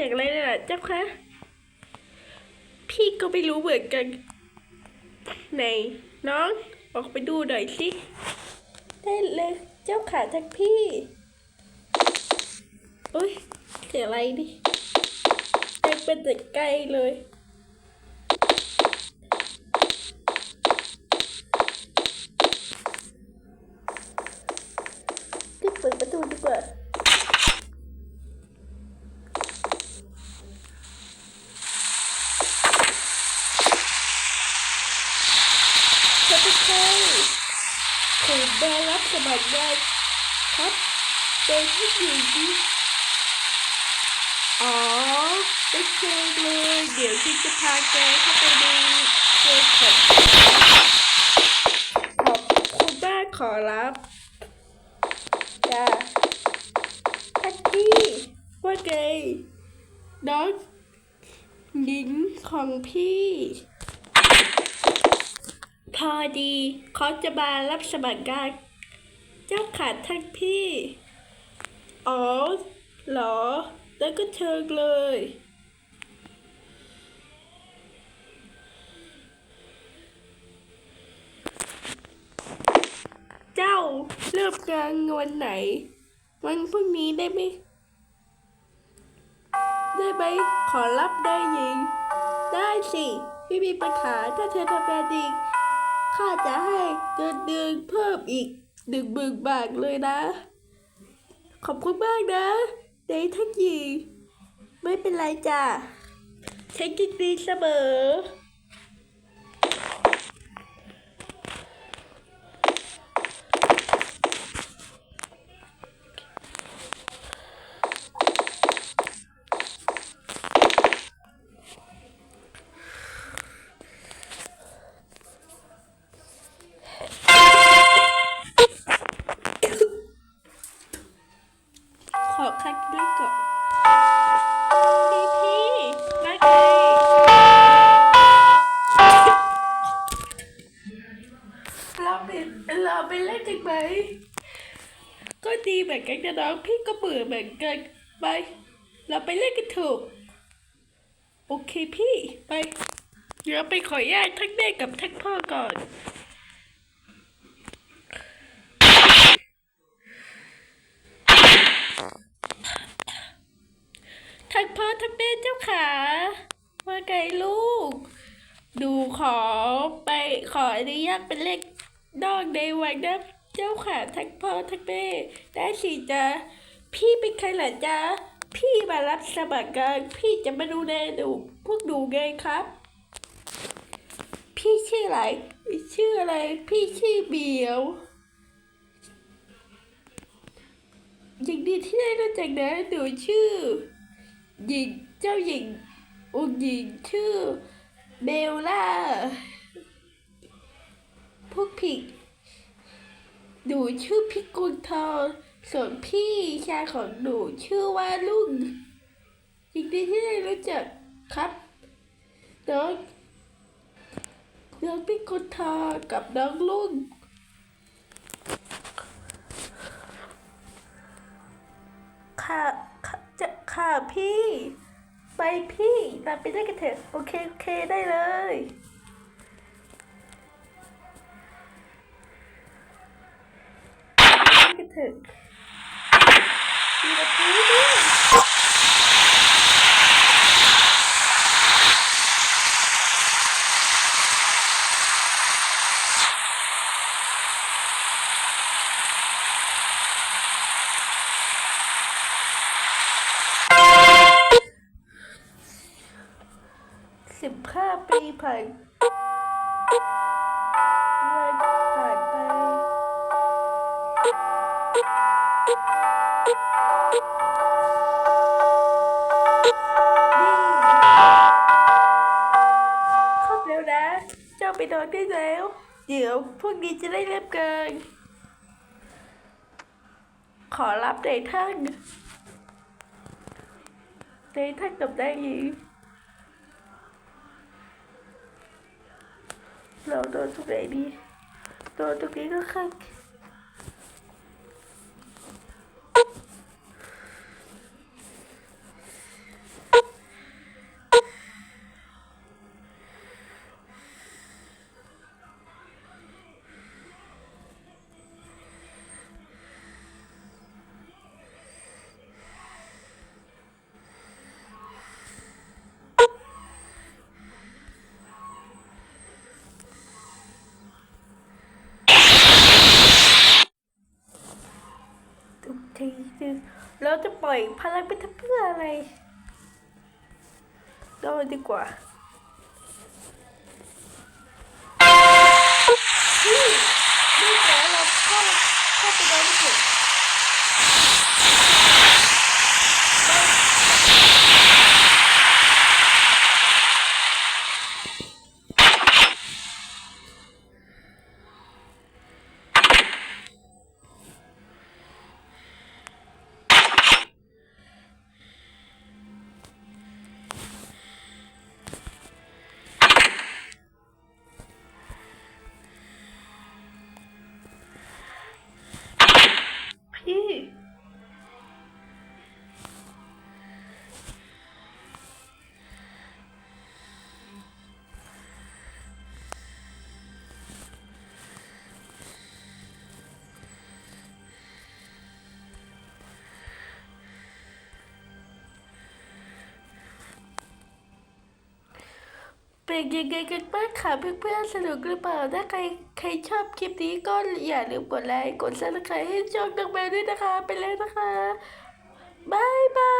ียงอะไรเนี่ยเจ้าคะ พี่ก็ไม่รู้เหมือนกันไหนน้อง ออกไปดูหน่อยสิ ได้เลย เจ้าขาจากพี่ อุ้ยเสียอะไรดิแจ้เป็นแต่ใกล้เลยรีบเปิดประตูดีกว่าสวัสดีค่ะผมได้รับสมัครงานครับเป็นผู้หญิง อ๋อไม่เชิงเลยเดี๋ยวที่จะพาแกเข้าไปในเกมของขอบคุณมากขอรับจ้าทักกี้ว่าไงน้องหญิงของพี่ พอดีเขาจะมารับสมัครงานเจ้าขาดท่านพี่ อ๋อเหรอ แล้วก็เชิญเลย เจ้าเริ่มงานวันไหน วันพรุ่งนี้ได้ไหม ได้ไหมขอรับได้ยิง ได้สิไม่มีปัญหาถ้าเธอทำงานดีข้าจะให้เงินเดือนเพิ่มอีกหนึ่งหมื่นบาทเลยนะ ขอบคุณมากนะ เดททักยีไม่เป็นไรจ้ะฉันกินดีเสมอ เหมือนกันนะน้องพี่ก็เบื่อเหมือนกันไปเราไปเล่นกันเถอะโอเคพี่ไป เดี๋ยวไปขอแยกทั้งแม่กับทั้งพ่อก่อนทั้งพ่อทั้งแม่เจ้าขาว่าไงลูก ดูขอไปขออนุญาตเป็นเล็กนอกในวังนะ จ้าขาทั้งพ่อทั้งแม่ได้สิจ้าพี่เป็นใครล่ะจ๊ะพี่มารับสมัครงานพี่จะมาดูแลดูพวกดูไงครับ พี่ชื่ออะไรชื่ออะไร พี่ชื่อเบียวยินดีที่ได้รู้จักนะหนูชื่อหญิงเจ้าหญิงองค์หญิงชื่อเบลล่าพวกผิด หนูชื่อพิกุลทองส่วนพี่ชายของหนูชื่อว่าลุงยินดีที่ได้รู้จักครับน้องน้องพิกุลทองกับน้องลุงค่ะจะค่ะพี่ ไปพี่ตาไปได้กันเถอะ โอเค โอเค ได้เลย ไปกันเถอะดีนะพี่ด้วยสิบห้าปีผ่านวัน เข้าเร็วนะ เจ้าไปนอนได้แล้ว เดี๋ยวพวกนี้จะได้เริ่มเกิน ขอรับในท่านในท่านกับได้หญิงเราโดนตรงไหนดีโดนตรงนี้ก็ค่ะ ทีนึ งเราจะปล่อยพลังไปทำเพื่ออะไรนอนดีกว่า เป็นยังไงกันบ้างคะเพื่อนๆสนุกหรือเปล่าถ้าใครใครชอบคลิปนี้ก็อย่าลืมกดไลค์กดซับสไครต์ให้ช่องดังแมวด้วยนะคะ ไปเลยนะคะบายบาย